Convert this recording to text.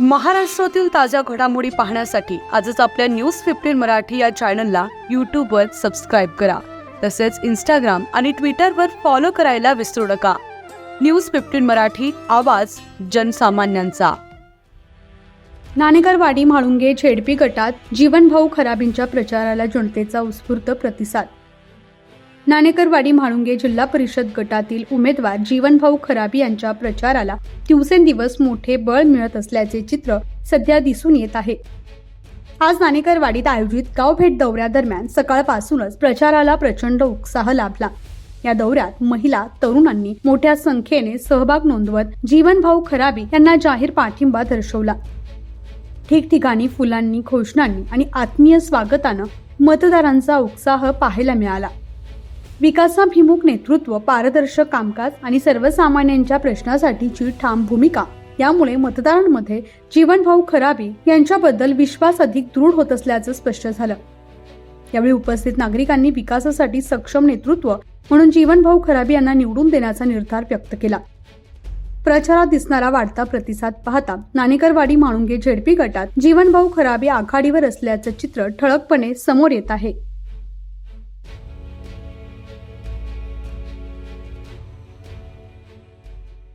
महाराष्ट्रातील ताज्या घडामोडी पाहण्यासाठी आजच आपल्या न्यूज फिफ्टीन मराठी या चॅनलला यूट्यूबवर सबस्क्राईब करा. तसेच इंस्टाग्राम आणि ट्विटरवर फॉलो करायला विसरू नका. न्यूज फिफ्टीन मराठी आवाज जनसामान्यांचा. नाणेकरवाडी म्हाळुंगे झेडपी गटात जीवनभाऊ खराबींच्या प्रचाराला जनतेचा उत्स्फूर्त प्रतिसाद. नाणेकरवाडी म्हाळुंगे जिल्हा परिषद गटातील उमेदवार जीवनभाऊ खराबी यांच्या प्रचाराला दिवसेंदिवस मोठे बळ मिळत असल्याचे चित्र सध्या दिसून येत आहे. आज नाणेकरवाडीत आयोजित गाव भेट दौऱ्यादरम्यान सकाळपासूनच प्रचाराला प्रचंड उत्साह लाभला. या दौऱ्यात महिला तरुणांनी मोठ्या संख्येने सहभाग नोंदवत जीवनभाऊ खराबी यांना जाहीर पाठिंबा दर्शवला. ठिकठिकाणी फुलांनी घोषणांनी आणि आत्मीय स्वागतानं मतदारांचा उत्साह पाहायला मिळाला. विकासाभिमुख नेतृत्व पारदर्शक कामकाज आणि सर्वसामान्यांच्या प्रश्नासाठीची ठाम भूमिका. यामुळे मतदारांमध्ये जीवनभाऊ खराबी यांच्याबद्दल विश्वास अधिक दृढ होत असल्याचं स्पष्ट झालं. यावेळी उपस्थित नागरिकांनी विकासासाठी सक्षम नेतृत्व म्हणून जीवनभाऊ खराबी यांना निवडून देण्याचा निर्धार व्यक्त केला. प्रचारात दिसणारा वाढता प्रतिसाद पाहता नाणेकरवाडी म्हाळुंगे झेडपी गटात जीवनभाऊ खराबी आघाडीवर असल्याचं चित्र ठळकपणे समोर येत आहे.